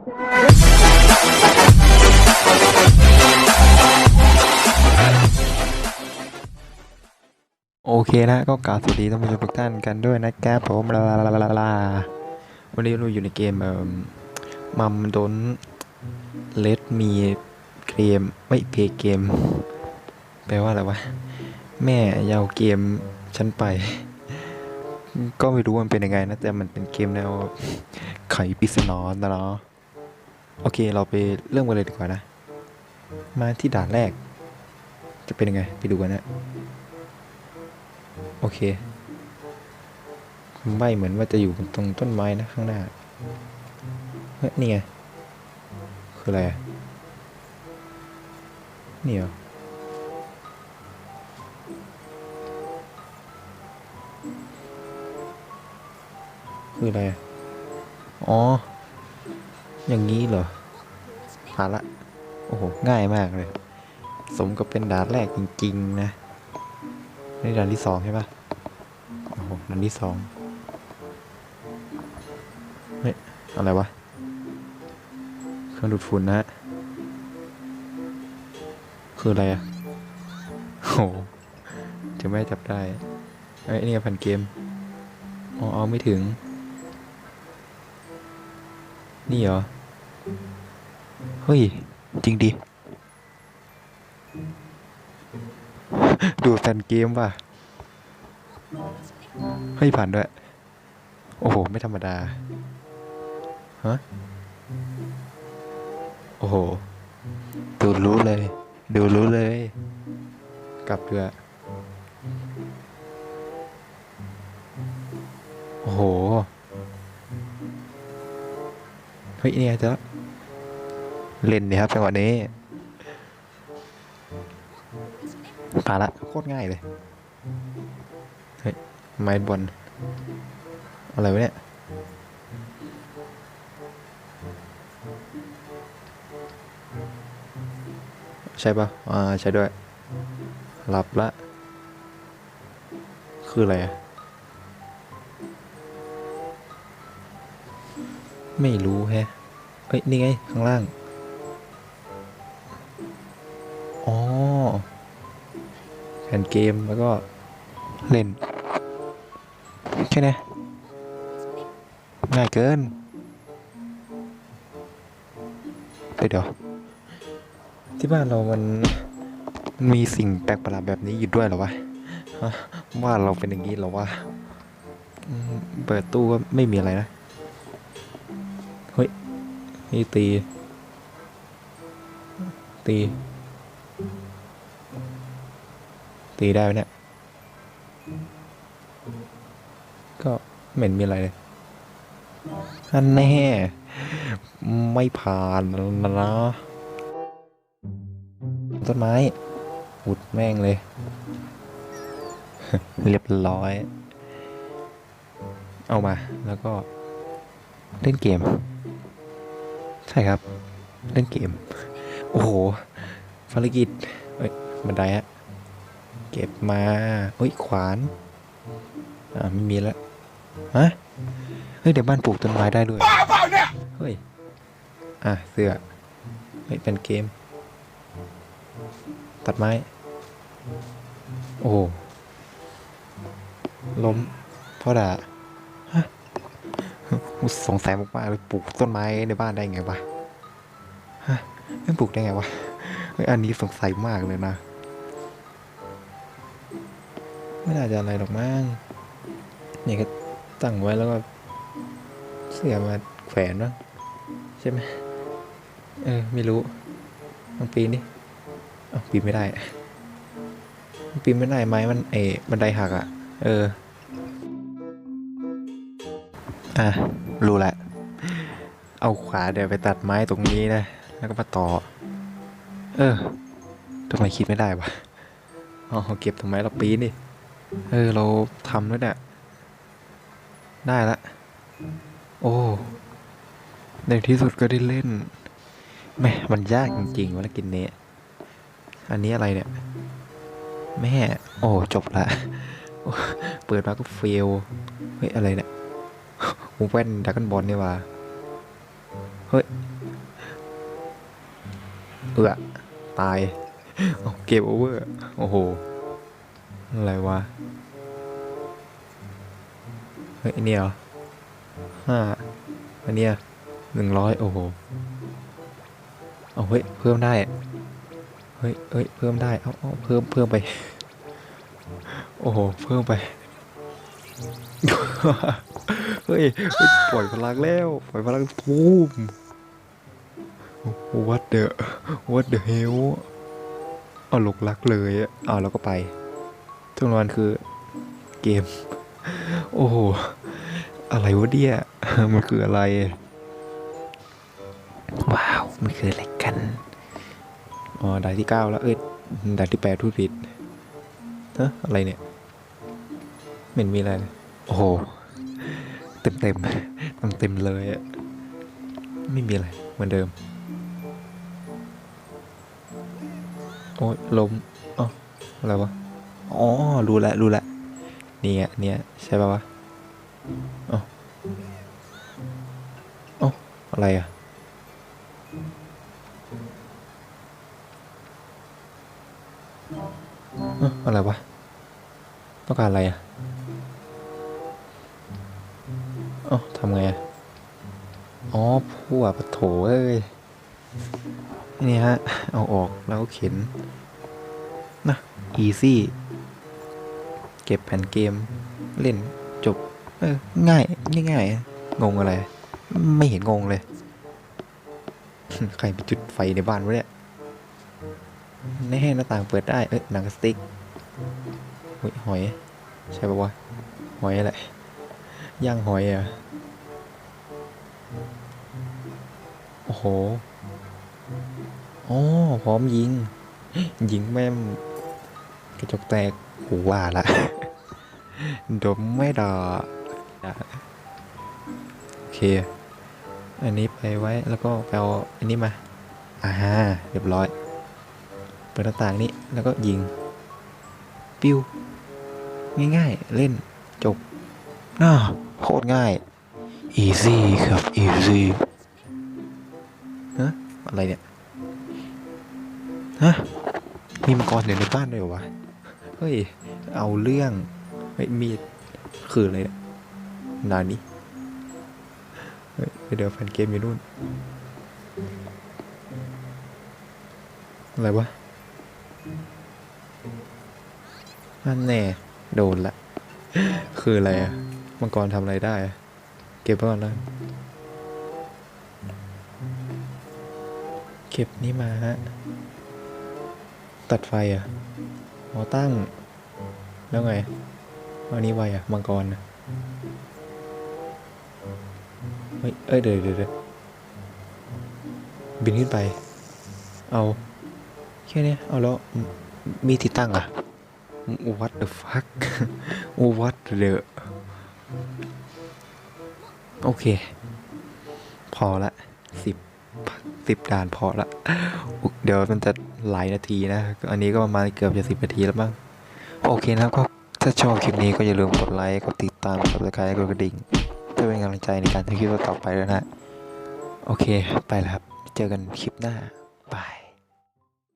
โอเคนะก็กล่าวสวัสดีท่านผู้ชมทุกท่านกันด้วยนะครับผมลาลาลาลาลาวันนี้เราอยู่ในเกมเอ่อมัมโดนเลดมีเกมไม่เพย์เกม แปลว่าอะไรวะ แม่ยาวเกมฉันไป ก็ไม่รู้มันเป็นยังไงนะ แต่มันเป็นเกมแนวไขปริศนานะเนาะ โอเค เราไปเริ่มกันเลยดีกว่านะ มาที่ด่านแรก จะเป็นยังไง ไปดูกันนะ โอเคใบเหมือนว่าจะอยู่ตรงต้นไม้นะข้างหน้าเฮ้ยนี่ไง คืออะไรอะนี่เหรอคืออะไรอะอ๋ อย่างนี้เหรอผ่านละ โอ้โห ง่ายมากเลย สมกับเป็นด่านแรกจริง ๆ นะ นี่ด่านที่สองใช่ปะโอ้โห ด่านที่สองเฮ้ย อะไรวะ เครื่องดูดฝุ่นนะฮะ คืออะไรอะโอ้โหจะไม่จับได้ไอ้ย นี่แผ่นเกม อ๋อ เอาไม่ถึง นี่เหรอ เฮ้ย จริงดิ ดูแผ่นเกมว่ะ เฮ้ย ผ่านด้วย โอ้โห ไม่ธรรมดา ฮะ โอ้โห ดูรู้เลย ดูรู้เลย กลับเรือโอ้โห เฮ้ยเนี่ยจะเล่นเนี่ยครับจังหวะนี้ผ่าละโคตรง่ายเลยเฮ้ยไม้บอลอะไรวะเนี่ยใช่ปะอ่าใช่ด้วยหลับละ คืออะไรอะ ไม่รู้แฮะเอ้ย นี่ไง ข้างล่าง อ๋อ แผ่นเกมแล้วก็เล่นแค่นี้ง่ายเกิน เดี๋ยว ที่บ้านเรามันมีสิ่งแปลกประหลาดแบบนี้อยู่ด้วยเหรอวะว่าเราเป็นอย่างนี้เหรอวะเปิดตู้ก็ไม่มีอะไรนะ นี่ตี ตี ตีได้ไหมเนี่ย ก็เหม็นมีอะไรเลยอันแน่ ไม่ผ่านนะนะต้นไม้อุดแม่งเลย เรียบร้อย เอามาแล้วก็เล่นเกม ใช่ครับ เล่นเกม โอ้โหภารกิจเอ้ยบันไดฮะเก็บมาเฮ้ยขวาน อ่าไม่มีแล้วฮะเฮ้ยเดี๋ยวบ้านปลูกต้นไม้ได้ด้วยเฮ้ยอะเสื้อเฮ้ยเป็นเกม ตัดไม้ โอ้ล้มพ่อด่า สงสัยมากๆเลยปลูกต้นไม้ในบ้านได้ไงวะฮะไม่ปลูกได้ไงวะอันนี้สงสัยมากเลยนะ ไม่น่าจะอะไรหรอกมั้งเนี่ยก็ตั้งไว้แล้วก็ เสื้อมาแขวนวะใช่ไหมเออ ไม่รู้ลองปีนดิเอ้าปีนไม่ได้ ปีนไม่ได้ไม้มันเอบันไดหักอะ เออ อะ รู้ละ เอาขวาเดี๋ยวไปตัดไม้ตรงนี้นะ แล้วก็มาต่อ เออทำไมคิดไม่ได้วะอ๋อเก็บทำไมเราปีนดิ เออ เราทำแล้วเนี่ย ได้ละ โอ้ ในที่สุดก็ได้เล่นแม่มันยากจริงๆวะกินเนี้ยอันนี้อะไรเนี่ย แม่ โอ้ จบละ เปิดมาก็เฟล เฮ้ย อะไรเนี่ย หูแว่นดักกันบอลนี่ว่า เฮ้ย เอือตายเอเกมโอเวอร์ โอ้โห อะไรวะ เฮ้ยอันเนี่ยเหรอห้าอันเนี้ยหนึ่งร้อยโอ้โห เอาเฮ้ย เพิ่มได้ เฮ้ยเฮ้ย เพิ่มได้ เอาเอาเพิ่มเพิ่มไป โอ้โห เพิ่มไป ฮ้ยเฮ้ยปล่อยพลังแล้ว ปล่อยพลังทูม what the what the hell เอาหลกลักเลยอะเอาแล้วก็ไปทุกวันคือเกม โอ้โห อะไรวะเนี่ยมันคืออะไร ว้าว มันคืออะไรกัน อ๋อด่านที่เก้าแล้ว เอ้ยด่านที่แปดทุกผิดเฮ้อะไรเนี่ยเหม็นมีอะไร โอ้โห เต็มเต็มเต็มเต็มเลยอะไม่มีอะไรเหมือนเดิม โอ้ยลมอ๋ออะไรวะ อ๋อ รู้แล้วรู้แล้วเนี่ยเนี่ยใช่ป่าวะอ๋ออ๋ออะไรอะเอ้ออะไรวะ ต้องการอะไรอะ อ๋อทำไงอะอ๋อพั่วปะโถเอ้ย นี่ฮะ เอาออกแล้วเข็น นะ easy เก็บแผ่นเกม เล่นจบ เออ ง่ายง่าย งงอะไร ไม่เห็นงงเลย ใครไปจุดไฟในบ้านวะเนี่ยในแห้น้าต่างเปิดได้ เอ้ยหนังสติ๊กหอย ใช่ปะวะ หอยอะไร ย่างหอยอะ โอ้โหอ๋อพร้อมยิง ยิงแม่มกระจกแตกหูว่าละดมไม่ดอโอเค อันนี้ไปไว้แล้วก็ไปเอาอันนี้มาอ่าฮะเรียบร้อย เปิดหน้าต่างนี้แล้วก็ยิง ปิ้ว ง่ายๆ เล่นจบอ้าว ตรง่าย easy ครับ easy ฮะอะไรเนี่ย ฮะ มีมังกรอยู่ในบ้านด้วยเหรอวะ เฮ้ย เอาเรื่องเฮ้ยมีดคืออะไรเนี่ยนานี้เฮ้ยเดี๋ยวแฟนเกมอยู่นู่น อะไรวะนั่นแน่โดนละ คืออะไรอะ มังกรทำอะไรได้ เก็บไว้ก่อนนะเก็บนี่มาฮะ ตัดไฟอะหอตั้ง แล้วไงอันนี้ไวอะ มังกรนะเฮ้ย เอ้ยเดี๋ยวเดี๋ยวเดี๋ยวบินขึ้นไป เอาแค่เนี้ยเอาแล้ว มีที่ตั้งอะ what the fuck what the โอเค พอละสิบสิบด่านพอละ เดี๋ยวมันจะหลายนาทีนะ อันนี้ก็ประมาณเกือบจะสิบนาทีแล้วบ้าง โอเคนะครับก็ถ้าชอบคลิปนี้ก็อย่าลืมกดไลค์ กดติดตาม กด subscribe กดกระดิ่งเพื่อเป็นกำลังใจในการทำคลิปต่อไปด้วยนะ โอเค ไปแล้วครับ เจอกันคลิปหน้า บาย